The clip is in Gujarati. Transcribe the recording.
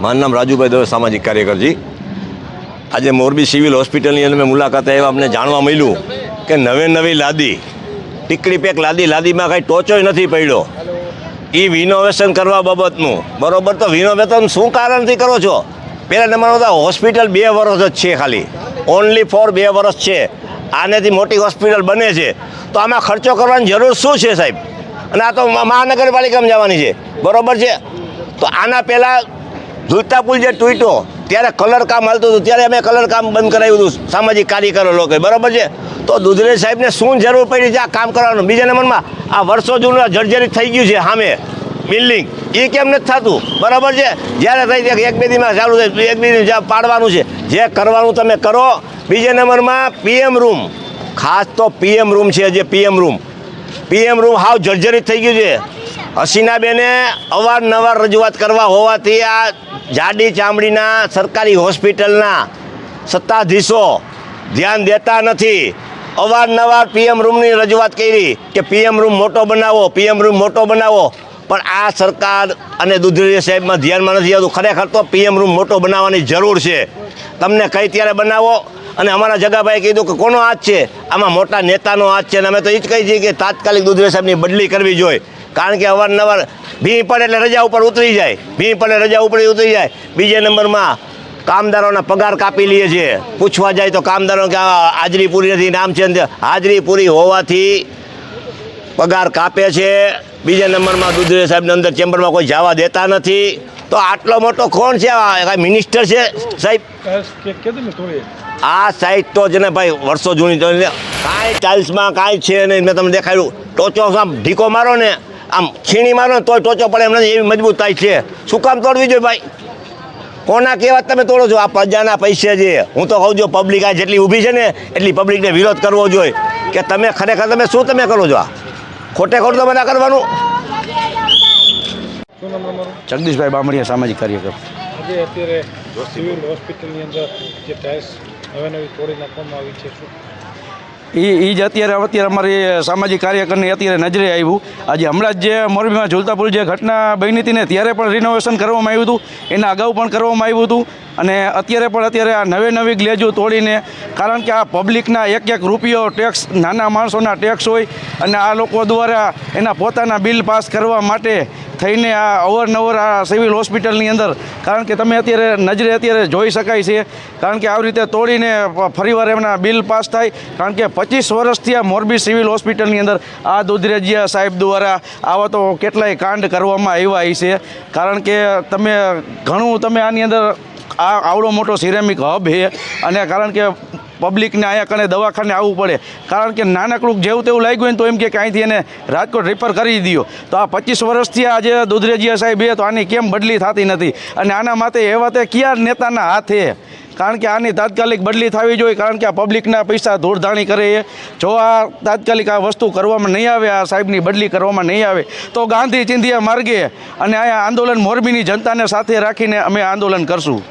મારું નામ રાજુભાઈ દવે, સામાજિક કાર્યકરજી. આજે મોરબી સિવિલ હોસ્પિટલની અંદર મેં મુલાકાત આવ્યા, અમને જાણવા મળ્યું કે નવે નવી લાદી, ટીકડી પેક લાદી, લાદીમાં કાંઈ ટોચો નથી પડ્યો. એ વિનોવેશન કરવા બાબતનું. બરોબર, તો વિનોવેશન શું કારણથી કરો છો? પહેલા નંબરમાં તો હોસ્પિટલ બે વર્ષ જ છે ખાલી. ઓનલી ફોર બે વર્ષ છે. આનેથી મોટી હોસ્પિટલ બને છે. તો આમાં ખર્ચો કરવાની જરૂર શું છે સાહેબ? અને આ તો મહાનગરપાલિકામાં જવાની છે. બરોબર છે? તો આના પહેલાં ઝુલતા પુલ જે તૂટ્યો, ત્યારે કલર કામ હાલતું હતું, ત્યારે અમે કલર કામ બંધ કરાવ્યું હતું, સામાજિક કાર્યકરો લોકોએ, બરાબર છે? તો દુધરે સાહેબને શું જરૂર પડી છે આ કામ કરવાનું? બીજા નંબરમાં આ વર્ષો જૂનું જર્જરિત થઈ ગયું છે સામે, બિલ્ડિંગ. એ કેમ નથી થતું? બરાબર છે? જ્યારે થઈ જાય એક બે દીમાં ચાલુ થાય, એક બે દી પાડવાનું છે, જે કરવાનું તમે કરો. બીજા નંબરમાં પીએમ રૂમ, ખાસ તો પીએમ રૂમ છે જે પીએમ રૂમ. પીએમ રૂમ હાવ જર્જરિત થઈ ગયું છે. હસીનાબેને અવારનવાર રજૂઆત કરવા હોવાથી આ જાડી ચામડીના સરકારી હોસ્પિટલના સત્તાધીશો ધ્યાન દેતા નથી. અવારનવાર પીએમ રૂમની રજૂઆત કરી કે પીએમ રૂમ મોટો બનાવો, પીએમ રૂમ મોટો બનાવો. પણ આ સરકાર અને દુધરી સાહેબમાં ધ્યાનમાં નથી આવતું. ખરેખર તો પીએમ રૂમ મોટો બનાવવાની જરૂર છે. તમને કઈ ત્યારે બનાવો? અને અમારા જગાભાઈએ કીધું કે કોનો હાથ છે? આમાં મોટા નેતાનો હાથ છે અને અમે તો એ જ કહી છીએ કે તાત્કાલિક દુધરે સાહેબની બદલી કરવી જોઈએ. કારણ કે અવારનવાર ભીં પડે એટલે રજા ઉપર ઉતરી જાય. ભીં પડે રજા ઉપર ઉતરી જાય. બીજા નંબરમાં કામદારોના પગાર કાપી લઈએ છીએ પૂછવા જાય તો કામદારો કે હાજરી પૂરી નથી, નામ છે હાજરી પૂરી હોવાથી પગાર કાપે છે. બીજા નંબરમાં દુધરે સાહેબને અંદર ચેમ્બરમાં કોઈ જવા દેતા નથી. તો આટલો મોટો કોણ છે? મિનિસ્ટર છે સાહેબ? આ સાઈડ તો છે ને ભાઈ વર્ષો જૂની તો. કાંઈ ટાઇલ્સમાં કાંઈ છે નહીં. મેં તમને દેખાડ્યું ટોચો આમ ઢીકો મારો ને આમ છીણી મારો ને તોય ટોચો પડે એમ નથી એવી મજબૂતાઈ છે. શું કામ તોડવી જોઈએ ભાઈ? કોના કહેવા તમે તોડો છો? આ પ્રજાના પૈસે છે હું તો કહું છું પબ્લિક આ જેટલી ઊભી છે ને એટલી પબ્લિકને વિરોધ કરવો જોઈએ. કે તમે ખરેખર તમે શું તમે કરો છો આ? ખોટે ખોટું તમે ના કરવાનું. જગદીશભાઈ બામણીયા સામાજિક કાર્યક્રમ આજે અત્યારે સિવિલ હોસ્પિટલની અંદર જે ટાઇલ્સ નવે નવી તોડી નાખવામાં આવી છે એ એ જ અત્યારે અત્યારે અમારી સામાજિક કાર્યકરની અત્યારે નજરે આવ્યું આજે હમણાં જ જે મોરબીમાં ઝુલતાપુર જે ઘટના બની હતી ને, ત્યારે પણ રિનોવેશન કરવામાં આવ્યું હતું. એના અગાઉ પણ કરવામાં આવ્યું હતું. અને અત્યારે પણ અત્યારે આ નવે નવી ગ્લેજો તોડીને, કારણ કે આ પબ્લિકના એક એક રૂપિયો ટેક્સ નાના માણસોના ટેક્સ હોય, અને આ લોકો દ્વારા એના પોતાના બિલ પાસ કરવા માટે થઈને આ અવારનવાર આ સિવિલ હોસ્પિટલની અંદર, કારણ કે તમે અત્યારે નજરે અત્યારે જોઈ શકાય છે, કારણ કે આવી રીતે તોડીને ફરીવાર એમના બિલ પાસ થાય, કારણ કે પચીસ વર્ષથી આ મોરબી સિવિલ હોસ્પિટલની અંદર આ દુધરેજિયા સાહેબ દ્વારા આવા તો કેટલાય કાંડ કરવામાં આવ્યા છે, કારણ કે તમે ઘણું તમે આની અંદર આ આવડો મોટો સિરેમિક હબ છે, અને કારણ કે પબ્લિકને અહીંયા કને દવાખાને આવવું પડે. કારણ કે નાનકડું જેવું તેવું લાગ્યું હોય તો એમ કે અહીંથી એને રાજકોટ રિફર કરી દો તો આ પચીસ વર્ષથી આજે દુધરેજીયા સાહેબ એ તો આની કેમ બદલી થતી નથી? અને આના માટે એવા તે કયા નેતાના હાથે? કારણ કે આની તાત્કાલિક બદલી થવી જોઈએ, કારણ કે આ પબ્લિકના પૈસા ધૂળધાણી કરે છે જો આ તાત્કાલિક આ વસ્તુ કરવામાં નહીં આવે, આ સાહેબની બદલી કરવામાં નહીં આવે, તો ગાંધી ચિંધિયા માર્ગે અને અહીંયા આંદોલન મોરબીની જનતાને સાથે રાખીને અમે આંદોલન કરશું.